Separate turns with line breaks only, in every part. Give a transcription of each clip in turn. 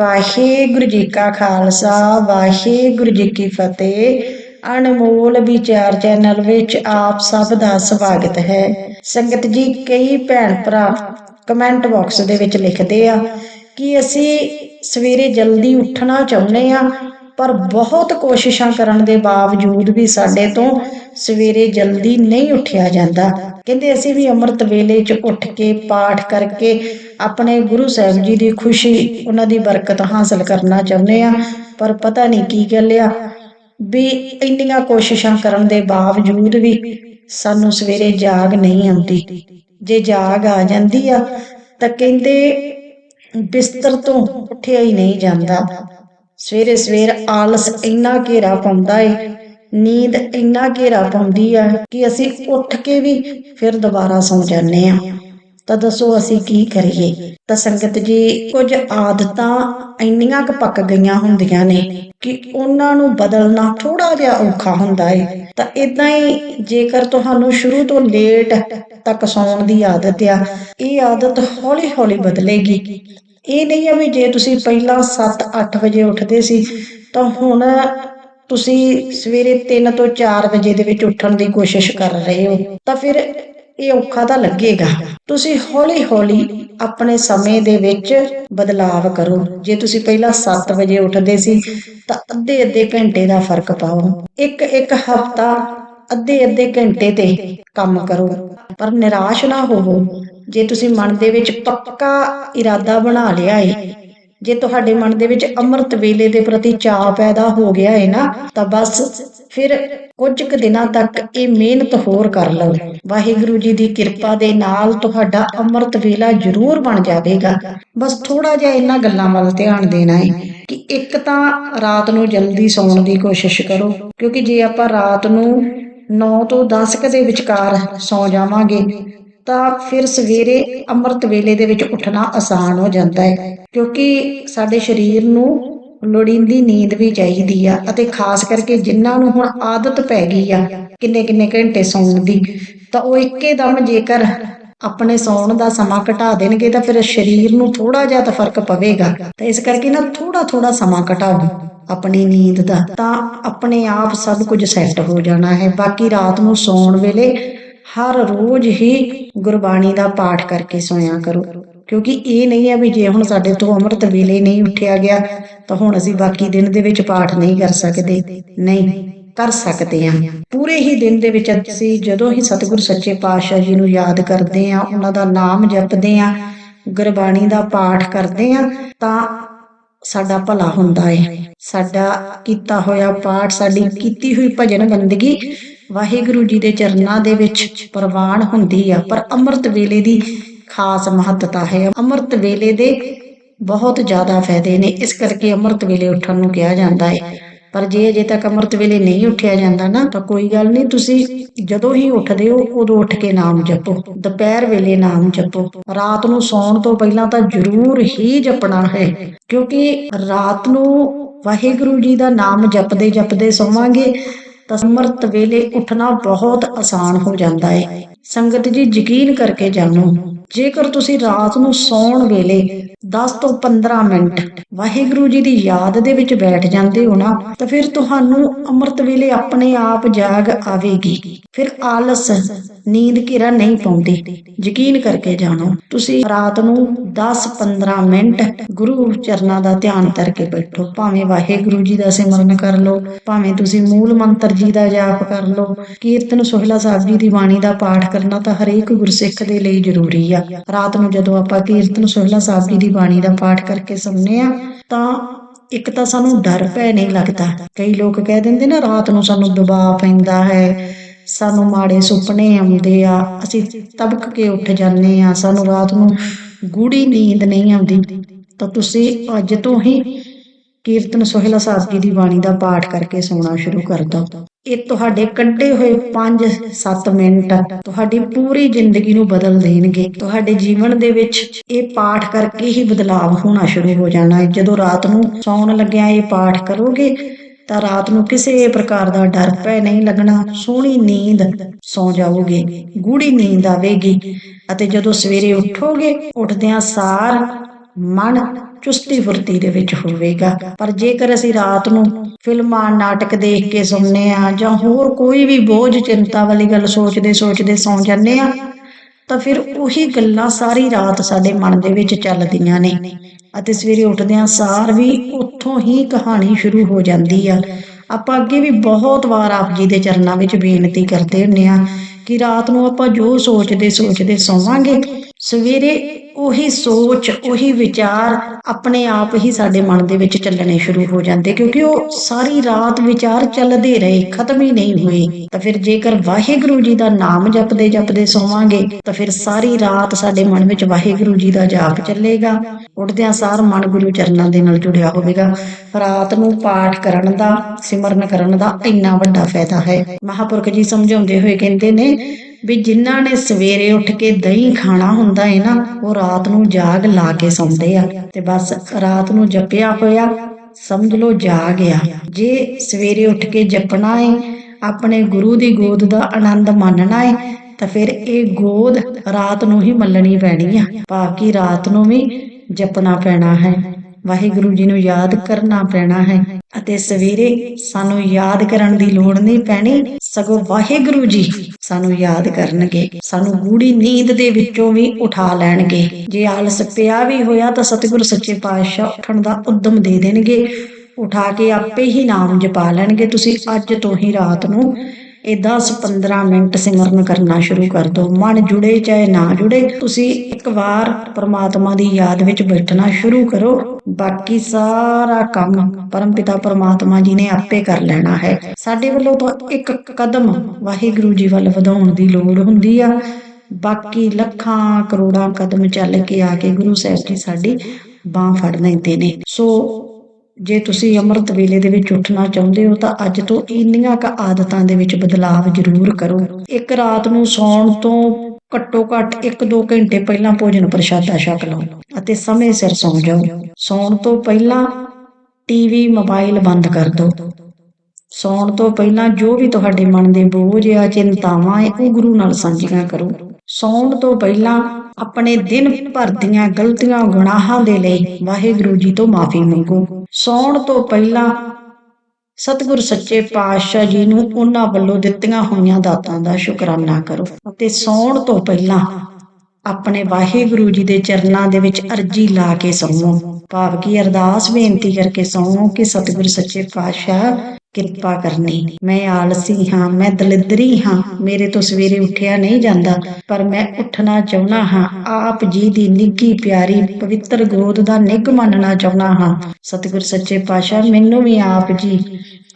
ਵਾਹਿਗੁਰੂ ਜੀ ਕਾ ਖਾਲਸਾ, ਵਾਹਿਗੁਰੂ ਜੀ ਕੀ ਫਤਿਹ। ਅਨਮੋਲ ਵਿਚਾਰ ਚੈਨਲ ਵਿੱਚ ਆਪ ਸਭ ਦਾ ਸਵਾਗਤ ਹੈ। ਸੰਗਤ ਜੀ, ਕਈ ਭੈਣ ਭਰਾ ਕਮੈਂਟ ਬਾਕਸ ਦੇ ਵਿੱਚ ਲਿਖਦੇ ਆ ਕਿ ਅਸੀਂ ਸਵੇਰੇ ਜਲਦੀ ਉੱਠਣਾ ਚਾਹੁੰਦੇ ਆ ਪਰ ਬਹੁਤ ਕੋਸ਼ਿਸ਼ਾਂ ਕਰਨ ਦੇ ਬਾਵਜੂਦ ਵੀ ਸਾਡੇ ਤੋਂ ਸਵੇਰੇ ਜਲਦੀ ਨਹੀਂ ਉੱਠਿਆ ਜਾਂਦਾ। ਕਹਿੰਦੇ ਅਸੀਂ ਵੀ ਅੰਮ੍ਰਿਤ ਵੇਲੇ 'ਚ ਉੱਠ ਕੇ ਪਾਠ ਕਰਕੇ ਆਪਣੇ ਗੁਰੂ ਸਾਹਿਬ ਜੀ ਦੀ ਖੁਸ਼ੀ, ਉਹਨਾਂ ਦੀ ਬਰਕਤ ਹਾਸਲ ਕਰਨਾ ਚਾਹੁੰਦੇ ਆ ਪਰ ਪਤਾ ਨਹੀਂ ਕੀ ਗੱਲ ਆ ਵੀ ਇੰਨੀਆਂ ਕੋਸ਼ਿਸ਼ਾਂ ਕਰਨ ਦੇ ਬਾਵਜੂਦ ਵੀ ਸਾਨੂੰ ਸਵੇਰੇ ਜਾਗ ਨਹੀਂ ਆਉਂਦੀ। ਜੇ ਜਾਗ ਆ ਜਾਂਦੀ ਆ ਤਾਂ ਕਹਿੰਦੇ ਬਿਸਤਰ ਤੋਂ ਉੱਠਿਆ ਹੀ ਨਹੀਂ ਜਾਂਦਾ। ਸਵੇਰੇ ਸਵੇਰ ਆਲਸ ਇੰਨਾ ਘੇਰਾ ਪਾਉਂਦਾ ਏ, ਨੀਂਦ ਇੰਨਾ ਘੇਰਾ ਪਾਉਂਦੀ ਆ ਕਿ ਅਸੀਂ ਉੱਠ ਕੇ ਵੀ ਫਿਰ ਦੁਬਾਰਾ ਸੌਂ ਜਾਂਦੇ ਆ। ਤਾਂ ਦੱਸੋ ਅਸੀਂ ਕੀ ਕਰੀਏ? ਤਾਂ ਸੰਗਤ ਜੀ, ਕੁਝ ਆਦਤਾਂ ਇੰਨੀਆਂ ਕੁ ਪੱਕ ਗਈਆਂ ਹੁੰਦੀਆਂ ਨੇ ਕਿ ਉਹਨਾਂ ਨੂੰ ਬਦਲਣਾ ਥੋੜਾ ਜਿਹਾ ਔਖਾ ਹੁੰਦਾ ਏ। ਤਾਂ ਇਦਾਂ ਹੀ ਜੇਕਰ ਤੁਹਾਨੂੰ ਸ਼ੁਰੂ ਤੋਂ ਲੇਟ ਤੱਕ ਸੌਣ ਦੀ ਆਦਤ ਆ, ਇਹ ਆਦਤ ਹੌਲੀ-ਹੌਲੀ ਬਦਲੇਗੀ। ਇਹ ਨਹੀਂ ਹੈ ਵੀ ਜੇ ਤੁਸੀਂ ਪਹਿਲਾਂ 7-8 ਵਜੇ ਉੱਠਦੇ ਸੀ, ਤਾਂ ਹੁਣ ਤੁਸੀਂ ਸਵੇਰੇ 3 ਤੋਂ 4 ਵਜੇ ਦੇ ਵਿੱਚ ਉੱਠਣ ਦੀ ਕੋਸ਼ਿਸ਼ ਕਰ ਰਹੇ ਹੋ, ਤਾਂ ਫਿਰ ਇਹ ਔਖਾ ਤਾਂ ਲੱਗੇਗਾ। ਤੁਸੀਂ ਹੌਲੀ-ਹੌਲੀ ਆਪਣੇ ਸਮੇਂ ਦੇ ਵਿੱਚ ਬਦਲਾਵ ਕਰੋ। ਜੇ ਤੁਸੀਂ ਪਹਿਲਾਂ 7 ਵਜੇ ਉੱਠਦੇ ਸੀ, ਤਾਂ ਅੱਧੇ ਅੱਧੇ ਘੰਟੇ ਦਾ ਫ਼ਰਕ ਪਾਓ। ਇੱਕ ਇੱਕ ਹਫ਼ਤਾ ਅੱਧੇ ਅੱਧੇ ਘੰਟੇ ਤੇ ਕੰਮ ਕਰੋ। ਪਰ ਨਿਰਾਸ਼ ਨਾ ਹੋਵੋ। ਜੇ ਤੁਸੀਂ ਮਨ ਦੇ ਵਿੱਚ ਪੱਕਾ ਇਰਾਦਾ ਬਣਾ ਲਿਆ ਏ, ਜੇ ਤੁਹਾਡੇ ਮਨ ਦੇ ਵਿੱਚ ਅੰਮ੍ਰਿਤ ਵੇਲੇ ਦੇ ਪ੍ਰਤੀ ਚਾਅ ਪੈਦਾ ਹੋ ਗਿਆ ਹੈ ਨਾ, ਤਾਂ ਬਸ ਫਿਰ ਕੁਝ ਕੁ ਦਿਨਾਂ ਤੱਕ ਇਹ ਮਿਹਨਤ ਹੋਰ ਕਰ ਲਓ। ਵਾਹਿਗੁਰੂ ਜੀ ਦੀ ਕਿਰਪਾ ਦੇ ਨਾਲ ਤੁਹਾਡਾ ਅੰਮ੍ਰਿਤ ਵੇਲਾ ਜ਼ਰੂਰ ਬਣ ਜਾਵੇਗਾ। ਬਸ ਥੋੜਾ ਜਿਹਾ ਇਹਨਾਂ ਗੱਲਾਂ ਵੱਲ ਧਿਆਨ ਦੇਣਾ ਹੈ ਕਿ ਇੱਕ ਤਾਂ ਰਾਤ ਨੂੰ ਜਲਦੀ ਸੌਣ ਦੀ ਕੋਸ਼ਿਸ਼ ਕਰੋ, ਕਿਉਂਕਿ ਜੇ ਆਪਾਂ ਰਾਤ ਨੂੰ 9 ਤੋਂ 10 ਕ ਦੇ ਵਿਚਕਾਰ ਸੌ ਜਾਵਾਂਗੇ ਤਾਂ ਫਿਰ ਸਵੇਰੇ ਅੰਮ੍ਰਿਤ ਵੇਲੇ ਦੇ ਵਿੱਚ ਉੱਠਣਾ ਆਸਾਨ ਹੋ ਜਾਂਦਾ ਹੈ, ਕਿਉਂਕਿ ਸਾਡੇ ਸਰੀਰ ਨੂੰ ਲੋੜੀਂਦੀ ਨੀਂਦ ਵੀ ਚਾਹੀਦੀ ਆ ਅਤੇ ਖਾਸ ਕਰਕੇ ਜਿਨ੍ਹਾਂ ਨੂੰ ਹੁਣ ਆਦਤ ਪੈ ਗਈ ਆ ਕਿੰਨੇ ਕਿੰਨੇ ਘੰਟੇ ਸੌਣ ਦੀ, ਤਾਂ ਉਹ ਇੱਕੇ ਦਮ ਜੇਕਰ ਆਪਣੇ ਸੌਣ ਦਾ ਸਮਾਂ ਘਟਾ ਦੇਣਗੇ ਤਾਂ ਫਿਰ ਸਰੀਰ ਨੂੰ ਥੋੜਾ ਜਿਹਾ ਤਾਂ ਫ਼ਰਕ ਪਵੇਗਾ, ਤਾਂ ਇਸ ਕਰਕੇ ਨਾ ਥੋੜਾ ਥੋੜਾ ਸਮਾਂ ਘਟਾਓ ਆਪਣੀ ਨੀਂਦ ਦਾ, ਤਾਂ ਆਪਣੇ ਆਪ ਸਭ ਕੁਝ ਸੈੱਟ ਹੋ ਜਾਣਾ ਹੈ। ਬਾਕੀ ਰਾਤ ਨੂੰ ਸੌਣ ਵੇਲੇ ਹਰ ਰੋਜ਼ ਹੀ ਗੁਰਬਾਣੀ ਦਾ ਪਾਠ ਕਰਕੇ ਸੁਣਿਆ ਕਰੋ। ਕਿਉਂਕਿ ਇਹ ਨਹੀਂ ਹੈ ਵੀ ਜੇ ਹੁਣ ਸਾਡੇ ਤੋਂ ਅੰਮ੍ਰਿਤ ਵੇਲੇ ਨਹੀਂ ਉੱਠਿਆ ਗਿਆ, ਤਾਂ ਹੁਣ ਅਸੀਂ ਬਾਕੀ ਦਿਨ ਦੇ ਵਿੱਚ ਪਾਠ ਨਹੀਂ ਕਰ ਸਕਦੇ। ਨਹੀਂ, ਕਰ ਸਕਦੇ ਹਾਂ। ਪੂਰੇ ਹੀ ਦਿਨ ਦੇ ਵਿੱਚ ਅਸੀਂ ਜਦੋਂ ਹੀ ਸਤਿਗੁਰ ਸੱਚੇ ਪਾਤਸ਼ਾਹ ਜੀ ਨੂੰ ਯਾਦ ਕਰਦੇ ਹਾਂ, ਉਹਨਾਂ ਦਾ ਨਾਮ ਜਪਦੇ ਹਾਂ, ਗੁਰਬਾਣੀ ਦਾ ਪਾਠ ਕਰਦੇ ਹਾਂ, ਤਾਂ ਸਾਡਾ ਭਲਾ ਹੁੰਦਾ ਹੈ। ਸਾਡਾ ਕੀਤਾ ਹੋਇਆ ਪਾਠ, ਸਾਡੀ ਕੀਤੀ ਹੋਈ ਭਜਨ ਬੰਦਗੀ ਵਾਹਿਗੁਰੂ ਜੀ ਦੇ ਚਰਨਾਂ ਦੇ ਵਿੱਚ ਪ੍ਰਵਾਨ ਹੁੰਦੀ ਆ, ਪਰ ਅੰਮ੍ਰਿਤ ਵੇਲੇ ਦੀ ਖਾਸ ਮਹੱਤਤਾ ਹੈ। ਅੰਮ੍ਰਿਤ ਵੇਲੇ ਦੇ ਬਹੁਤ ਜ਼ਿਆਦਾ ਫਾਇਦੇ ਨੇ। ਇਸ ਕਰਕੇ ਅੰਮ੍ਰਿਤ ਵੇਲੇ ਉੱਠਣ ਨੂੰ ਕਿਹਾ ਜਾਂਦਾ ਹੈ। ਪਰ ਜੇ ਅਜੇ ਤੱਕ ਅੰਮ੍ਰਿਤ ਵੇਲੇ ਨਹੀਂ ਉੱਠਿਆ ਜਾਂਦਾ ਨਾ, ਤਾਂ ਕੋਈ ਗੱਲ ਨਹੀਂ, ਤੁਸੀਂ ਜਦੋਂ ਹੀ ਉੱਠਦੇ ਹੋ, ਉਦੋਂ ਉੱਠ ਕੇ ਨਾਮ ਜਪੋ। ਦੁਪਹਿਰ ਵੇਲੇ ਨਾਮ ਜਪੋ। ਰਾਤ ਨੂੰ ਸੌਣ ਤੋਂ ਪਹਿਲਾਂ ਤਾਂ ਜ਼ਰੂਰ ਹੀ ਜਪਣਾ ਹੈ, ਕਿਉਂਕਿ ਰਾਤ ਨੂੰ ਵਾਹਿਗੁਰੂ ਜੀ ਦਾ ਨਾਮ ਜਪਦੇ ਜਪਦੇ ਸੋਵਾਂਗੇ ਤਾਂ ਅੰਮ੍ਰਿਤ ਵੇਲੇ ਉੱਠਣਾ ਬਹੁਤ ਆਸਾਨ ਹੋ ਜਾਂਦਾ ਹੈ ਸੰਗਤ ਜੀ ਯਕੀਨ ਕਰਕੇ ਜਾਣੋ, ਜੇਕਰ ਤੁਸੀਂ ਰਾਤ ਨੂੰ ਸੌਣ ਵੇਲੇ 10 ਤੋਂ 15 ਮਿੰਟ। ਵਾਹਿਗੁਰੂ ਜੀ ਦੀ ਯਾਦ ਦੇ ਵਿੱਚ ਬੈਠ ਜਾਂਦੇ ਹੋ ਨਾ, ਤਾਂ ਫਿਰ ਤੁਹਾਨੂੰ ਅੰਮ੍ਰਿਤ ਵੇਲੇ ਆਪਣੇ ਆਪ ਜਾਗ ਆਵੇਗੀ। ਫਿਰ ਆਲਸ, ਨੀਂਦ ਘੇਰਾ ਨਹੀਂ ਪਾਉਂਦੀ। ਯਕੀਨ ਕਰਕੇ ਜਾਣੋ, ਤੁਸੀਂ ਰਾਤ ਨੂੰ 10-15 ਮਿੰਟ ਗੁਰੂ ਚਰਨਾਂ ਦਾ ਧਿਆਨ ਕਰਕੇ ਬੈਠੋ। ਭਾਵੇਂ ਵਾਹਿਗੁਰੂ ਜੀ ਦਾ ਸਿਮਰਨ ਕਰ ਲਓ, ਭਾਵੇਂ ਤੁਸੀਂ ਮੂਲ ਮੰਤਰ ਜੀ ਦਾ ਜਾਪ ਕਰ ਲਓ, ਕੀਰਤਨ ਸੋਹਿਲਾ ਸਾਹਿਬ ਜੀ ਦੀ ਬਾਣੀ ਦਾ ਪਾਠ ਕਰਨਾ ਤਾਂ ਹਰੇਕ ਗੁਰਸਿੱਖ ਦੇ ਲਈ ਜ਼ਰੂਰੀ ਆ। ਰਾਤ ਨੂੰ ਜਦੋਂ ਆਪਾਂ ਕੀਰਤਨ ਸੋਹਿਲਾ ਸਾਹਿਬ ਜੀ ਦੀ ਬਾਣੀ ਦਾ ਪਾਠ ਕਰਕੇ ਸੁਣਨੇ ਆ ਤਾਂ ਇੱਕ ਤਾਂ ਸਾਨੂੰ ਡਰ ਭੈ ਨਹੀਂ ਲੱਗਦਾ। ਕਈ ਲੋਕ ਕਹਿ ਦਿੰਦੇ ਨਾ, ਰਾਤ ਨੂੰ ਸਾਨੂੰ ਦਬਾਅ ਪੈਂਦਾ ਹੈ, ਸਾਨੂੰ ਮਾੜੇ ਸੁਪਨੇ ਆਉਂਦੇ ਆ, ਅਸੀਂ ਤਬਕ ਕੇ ਉੱਠ ਜਾਂਦੇ ਆ ਸਾਨੂੰ ਰਾਤ ਨੂੰ ਗੂੜੀ ਨੀਂਦ ਨਹੀਂ ਆਉਂਦੀ। ਤਾਂ ਤੁਸੀਂ ਅੱਜ ਤੋਂ ਹੀ ਕੀਰਤਨ ਸੋਹਿਲਾ ਸਾਹਿਬ ਜੀ ਦੀ ਬਾਣੀ ਦਾ ਪਾਠ ਕਰਕੇ ਸੋਣਾ ਸ਼ੁਰੂ ਕਰ ਦਿਓ। ਇਹ ਤੁਹਾਡੇ ਕੱਢੇ ਹੋਏ 5-7 ਮਿੰਟ ਤੁਹਾਡੀ ਪੂਰੀ ਜ਼ਿੰਦਗੀ ਨੂੰ ਬਦਲ ਦੇਣਗੇ। ਤੁਹਾਡੇ ਜੀਵਨ ਦੇ ਵਿੱਚ ਇਹ ਪਾਠ ਕਰਕੇ ਹੀ ਬਦਲਾਵ ਹੋਣਾ ਸ਼ੁਰੂ ਹੋ ਜਾਣਾ ਹੈ। ਜਦੋਂ ਰਾਤ ਨੂੰ ਸੌਣ ਲੱਗਿਆ ਇਹ ਪਾਠ ਕਰੋਗੇ, ਤਾਂ ਰਾਤ ਨੂੰ ਕਿਸੇ ਪ੍ਰਕਾਰ ਦਾ ਡਰ ਪੈ ਨਹੀਂ ਲੱਗਣਾ। ਸੋਹਣੀ ਨੀਂਦ ਸੌ ਜਾਓਗੇ ਗੂੜੀ ਨੀਂਦ ਆਵੇਗੀ ਅਤੇ ਜਦੋਂ ਸਵੇਰੇ ਉੱਠੋਗੇ, ਉੱਠਦਿਆਂ ਸਾਰ ਮਨ ਚੁਸਤੀ ਫੁਰਤੀ ਦੇ ਵਿੱਚ ਹੋਵੇਗਾ। ਪਰ ਜੇਕਰ ਅਸੀਂ ਰਾਤ ਨੂੰ ਫਿਲਮਾਂ, ਨਾਟਕ ਦੇਖ ਕੇ ਸੌਂਦੇ ਆ ਜਾਂ ਹੋਰ ਕੋਈ ਵੀ ਬੋਝ, ਚਿੰਤਾ ਵਾਲੀ ਗੱਲ ਸੋਚਦੇ ਸੋਚਦੇ ਸੌਂ ਜਾਂਦੇ ਆ ਤਾਂ ਫਿਰ ਉਹੀ ਗੱਲਾਂ ਸਾਰੀ ਰਾਤ ਸਾਡੇ ਮਨ ਦੇ ਵਿੱਚ ਚੱਲਦੀਆਂ ਨੇ ਅਤੇ ਸਵੇਰੇ ਉੱਠਦਿਆਂ ਸਾਰ ਵੀ ਉੱਥੋਂ ਹੀ ਕਹਾਣੀ ਸ਼ੁਰੂ ਹੋ ਜਾਂਦੀ ਆ। ਆਪਾਂ ਅੱਗੇ ਵੀ ਬਹੁਤ ਵਾਰ ਆਪ ਜੀ ਦੇ ਚਰਨਾਂ ਵਿੱਚ ਬੇਨਤੀ ਕਰਦੇ ਹੁੰਨੇ ਆ ਕਿ ਰਾਤ ਨੂੰ ਆਪਾਂ ਜੋ ਸੋਚਦੇ ਸੋਚਦੇ ਸੌਵਾਂਗੇ ਸਵੇਰੇ ਉਹੀ ਸੋਚ, ਉਹੀ ਵਿਚਾਰ ਆਪਣੇ ਆਪ ਹੀ ਸਾਡੇ ਮਨ ਦੇ ਵਿੱਚ ਚੱਲਣੇ ਸ਼ੁਰੂ ਹੋ ਜਾਂਦੇ, ਕਿਉਂਕਿ ਉਹ ਸਾਰੀ ਰਾਤ ਵਿਚਾਰ ਚੱਲਦੇ ਰਹੇ, ਖਤਮ ਹੀ ਨਹੀਂ ਹੋਏ। ਤਾਂ ਫਿਰ ਜੇਕਰ ਵਾਹਿਗੁਰੂ ਜੀ ਦਾ ਨਾਮ ਜਪਦੇ ਜਪਦੇ ਸੋਵਾਂਗੇ, ਤਾਂ ਫਿਰ ਸਾਰੀ ਰਾਤ ਸਾਡੇ ਮਨ ਵਿੱਚ ਵਾਹਿਗੁਰੂ ਜੀ ਦਾ ਜਾਪ ਚੱਲੇਗਾ। ਉੱਠਦਿਆਂ ਸਾਰ ਮਨ ਗੁਰੂ ਚਰਨਾਂ ਦੇ ਨਾਲ ਜੁੜਿਆ ਹੋਵੇਗਾ। ਰਾਤ ਨੂੰ ਪਾਠ ਕਰਨ ਦਾ, ਸਿਮਰਨ ਕਰਨ ਦਾ ਇੰਨਾ ਵੱਡਾ ਫਾਇਦਾ ਹੈ। ਮਹਾਪੁਰਖ ਜੀ ਸਮਝਾਉਂਦੇ ਹੋਏ ਕਹਿੰਦੇ ਨੇ ਵੀ ਜਿਨ੍ਹਾਂ ਨੇ ਸਵੇਰੇ ਉੱਠ ਕੇ ਦਹੀਂ ਖਾਣਾ ਹੁੰਦਾ ਹੈ ਨਾ, ਉਹ ਰਾਤ ਨੂੰ ਜਾਗ ਲਾ ਕੇ ਸੌਂਦੇ ਆ। ਤੇ ਬਸ ਰਾਤ ਨੂੰ ਜਪਿਆ ਹੋਇਆ, ਸਮਝ ਲਓ ਜਾਗ ਆ। ਜੇ ਸਵੇਰੇ ਉੱਠ ਕੇ ਜਪਣਾ ਹੈ ਆਪਣੇ ਗੁਰੂ ਦੀ ਗੋਦ ਦਾ ਆਨੰਦ ਮਾਣਨਾ ਹੈ ਤਾਂ ਫਿਰ ਇਹ ਗੋਦ ਰਾਤ ਨੂੰ ਹੀ ਮੱਲਣੀ ਪੈਣੀ ਆ। ਬਾਕੀ ਰਾਤ ਨੂੰ ਵੀ ਜਪਣਾ ਪੈਣਾ ਹੈ। ਵਾਹਿਗੁਰੂ ਜੀ ਨੂੰ ਯਾਦ ਕਰਨਾ ਪੈਣਾ ਹੈ ਅਤੇ ਸਵੇਰੇ ਸਾਨੂੰ ਯਾਦ ਕਰਨ ਦੀ ਲੋੜ ਨਹੀਂ ਪੈਣੀ, ਸਗੋਂ ਵਾਹਿਗੁਰੂ ਜੀ ਸਾਨੂੰ ਯਾਦ ਕਰਨਗੇ, ਸਾਨੂੰ ਗੂੜੀ ਨੀਂਦ ਦੇ ਵਿੱਚੋਂ ਵੀ ਉਠਾ ਲੈਣਗੇ। ਜੇ ਆਲਸ ਪਿਆ ਵੀ ਹੋਇਆ ਤਾਂ ਸਤਿਗੁਰ ਸੱਚੇ ਪਾਤਸ਼ਾਹ ਉੱਠਣ ਦਾ ਉਦਮ ਦੇ ਦੇਣਗੇ। ਉਠਾ ਕੇ ਆਪੇ ਹੀ ਨਾਮ ਜਪਾ ਲੈਣਗੇ। ਤੁਸੀਂ ਅੱਜ ਤੋਂ ਹੀ ਰਾਤ ਨੂੰ ਇਹ 10-15 ਮਿੰਟ ਸਿਮਰਨ ਕਰਨਾ ਸ਼ੁਰੂ ਕਰ ਦਿਓ ਮਨ ਜੁੜੇ ਚਾਹੇ ਨਾ ਜੁੜੇ, ਤੁਸੀਂ ਇੱਕ ਵਾਰ ਪ੍ਰਮਾਤਮਾ ਦੀ ਯਾਦ ਵਿੱਚ ਬੈਠਣਾ ਸ਼ੁਰੂ ਕਰੋ। ਬਾਕੀ ਸਾਰਾ ਕੰਮ ਪਰਮਪਿਤਾ ਪਰਮਾਤਮਾ ਜੀ ਨੇ ਆਪੇ ਕਰ ਲੈਣਾ ਹੈ। ਸਾਡੇ ਵੱਲੋਂ ਤਾਂ ਇੱਕ ਕਦਮ ਵਾਹਿਗੁਰੂ ਜੀ ਵੱਲ ਵਧਾਉਣ ਦੀ ਲੋੜ ਹੁੰਦੀ ਆ। ਬਾਕੀ ਲੱਖਾਂ ਕਰੋੜਾਂ ਕਦਮ ਚੱਲ ਕੇ ਆ ਕੇ ਗੁਰੂ ਸਾਹਿਬ ਜੀ ਸਾਡੀ ਬਾਹ ਫੜ ਲੈਂਦੇ ਨੇ। ਸੋ ਜੇ ਤੁਸੀਂ ਅੰਮ੍ਰਿਤ ਵੇਲੇ ਦੇ ਵਿੱਚ ਉੱਠਣਾ ਚਾਹੁੰਦੇ ਹੋ ਤਾਂ ਅੱਜ ਤੋਂ ਇੰਨੀਆਂ ਕ ਆਦਤਾਂ ਦੇ ਵਿੱਚ ਬਦਲਾਵ ਜ਼ਰੂਰ ਕਰੋ। ਇੱਕ ਰਾਤ ਨੂੰ ਸੌਣ ਤੋਂ ਘੱਟੋ ਘੱਟ 1-2 ਘੰਟੇ ਪਹਿਲਾਂ ਭੋਜਨ ਪ੍ਰਸ਼ਾਦਾ ਛਕ ਲਓ ਅਤੇ ਸਮੇਂ ਸਿਰ ਸੌਂ ਜਾਓ। ਸੌਣ ਤੋਂ ਪਹਿਲਾਂ ਟੀਵੀ, ਮੋਬਾਈਲ ਬੰਦ ਕਰ ਦਿਓ। ਸੌਣ ਤੋਂ ਪਹਿਲਾਂ ਜੋ ਵੀ ਤੁਹਾਡੇ ਮਨ ਦੇ ਬੋਝ ਆ, ਚਿੰਤਾਵਾਂ ਹੈ ਗੁਰੂ ਨਾਲ ਸਾਂਝੀਆਂ ਕਰੋ। ਸੌਣ ਤੋਂ ਪਹਿਲਾਂ ਆਪਣੇ ਦਿਨ ਭਰ ਦੀਆਂ ਗਲਤੀਆਂ, ਗੁਨਾਹਾਂ ਦੇ ਲਈ ਵਾਹਿਗੁਰੂ ਜੀ ਤੋਂ ਮਾਫੀ ਮੰਗੋ। ਸੌਣ ਤੋਂ ਪਹਿਲਾਂ ਸਤਿਗੁਰ ਸੱਚੇ ਪਾਤਸ਼ਾਹ ਜੀ ਨੂੰ ਉਹਨਾਂ ਵੱਲੋਂ ਦਿੱਤੀਆਂ ਹੋਈਆਂ ਦਾਤਾਂ ਦਾ ਸ਼ੁਕਰਾਨਾ ਕਰੋ ਅਤੇ ਸੌਣ ਤੋਂ ਪਹਿਲਾਂ ਆਪਣੇ ਵਾਹਿਗੁਰੂ ਜੀ ਦੇ ਚਰਨਾਂ ਦੇ ਵਿੱਚ ਅਰਜੀ ਲਾ ਕੇ ਸੌਵੋ ਭਾਵ ਕੀ ਅਰਦਾਸ ਬੇਨਤੀ ਕਰਕੇ ਸੌਵੋ ਕਿ ਸਤਿਗੁਰ ਸੱਚੇ ਪਾਤਸ਼ਾਹ ਕਿਰਪਾ ਕਰਨੀ। ਮੈਂ ਆਲਸੀ ਹਾਂ, ਮੈਂ ਦਲਿਦਰੀ ਹਾਂ, ਮੇਰੇ ਤੋਂ ਸਵੇਰੇ ਉੱਠਿਆ ਨਹੀਂ ਜਾਂਦਾ, ਪਰ ਮੈਂ ਉੱਠਣਾ ਚਾਹੁੰਦਾ ਹਾਂ। ਆਪ ਜੀ ਦੀ ਨਿੱਗੀ ਪਿਆਰੀ ਪਵਿੱਤਰ ਗੋਦ ਦਾ ਨਿੱਘ ਮੰਨਣਾ ਚਾਹੁੰਦਾ ਹਾਂ। ਸਤਿਗੁਰ ਸੱਚੇ ਪਾਤਸ਼ਾਹ, ਮੈਨੂੰ ਵੀ ਆਪ ਜੀ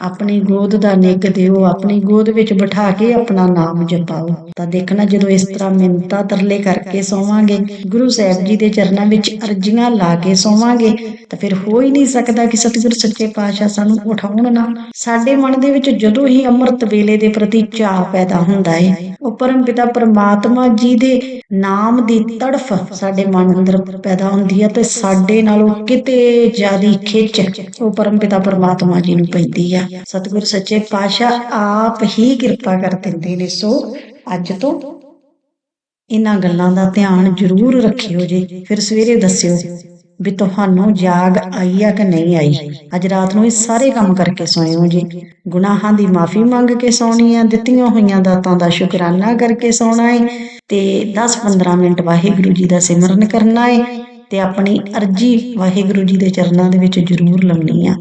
ਆਪਣੀ ਗੋਦ ਦਾ ਨਿੱਘ ਦਿਓ, ਆਪਣੀ ਗੋਦ ਵਿੱਚ ਬਿਠਾ ਕੇ ਆਪਣਾ ਨਾਮ ਜਪਾਓ। ਤਾਂ ਦੇਖਣਾ, ਜਦੋਂ ਇਸ ਤਰ੍ਹਾਂ ਮਿੰਤਾ ਤਰਲੇ ਕਰਕੇ ਸੋਵਾਂਗੇ, ਗੁਰੂ ਸਾਹਿਬ ਜੀ ਦੇ ਚਰਨਾਂ ਵਿੱਚ ਅਰਜ਼ੀਆਂ ਲਾ ਕੇ ਸੋਵਾਂਗੇ, ਤਾਂ ਫਿਰ ਹੋ ਹੀ ਨਹੀਂ ਸਕਦਾ ਕਿ ਸਤਿਗੁਰ ਸੱਚੇ ਪਾਤਸ਼ਾਹ ਸਾਨੂੰ ਉਠਾਉਣ ਨਾ। ਸਾਡੇ ਮਨ ਦੇ ਵਿੱਚ ਜਦੋਂ ਹੀ ਅੰਮ੍ਰਿਤ ਵੇਲੇ ਦੇ ਪ੍ਰਤੀ ਚਾਹ ਪੈਦਾ ਹੁੰਦਾ ਹੈ ਉਹ ਪਰਮਪਿਤਾ ਪਰਮਾਤਮਾ ਜੀ ਦੇ ਨਾਮ ਦੀ ਤੜਫ ਸਾਡੇ ਮਨ ਅੰਦਰ ਪੈਦਾ ਹੁੰਦੀ ਹੈ ਤੇ ਸਾਡੇ ਨਾਲੋਂ ਕਿਤੇ ਜ਼ਿਆਦੀ ਖਿੱਚ ਉਹ ਪਰਮਪਿਤਾ ਪਰਮਾਤਮਾ ਜੀ ਨੂੰ ਪੈਂਦੀ ਆ। ਸਤਿਗੁਰ ਸੱਚੇ ਪਾਤਸ਼ਾਹ ਆਪ ਹੀ ਕਿਰਪਾ ਕਰ ਦਿੰਦੇ ਨੇ। ਸੋ ਅੱਜ ਤੋਂ ਇਹਨਾਂ ਗੱਲਾਂ ਦਾ ਧਿਆਨ ਜ਼ਰੂਰ ਰੱਖਿਓ ਜੀ। ਫਿਰ ਸਵੇਰੇ ਦੱਸਿਓ। ਵੀ ਤੁਹਾਨੂੰ ਜਾਗ ਆਈ ਆ ਕਿ ਨਹੀਂ ਆਈ? ਅੱਜ ਰਾਤ ਨੂੰ ਇਹ ਸਾਰੇ ਕੰਮ ਕਰਕੇ ਸੋਇਓ ਜੀ। ਗੁਨਾਹਾਂ ਦੀ ਮਾਫੀ ਮੰਗ ਕੇ ਸੌਣੀ ਆ, ਦਿੱਤੀਆਂ ਹੋਈਆਂ ਦਾਤਾਂ ਦਾ ਸ਼ੁਕਰਾਨਾ ਕਰਕੇ ਸੌਣਾ ਏ, ਤੇ 10-15 ਮਿੰਟ ਵਾਹਿਗੁਰੂ ਜੀ ਦਾ ਸਿਮਰਨ ਕਰਨਾ ਏ, ਤੇ ਆਪਣੀ ਅਰਜੀ ਵਾਹਿਗੁਰੂ ਜੀ ਦੇ ਚਰਨਾਂ ਦੇ ਵਿੱਚ ਜ਼ਰੂਰ ਲਾਉਣੀ ਆ।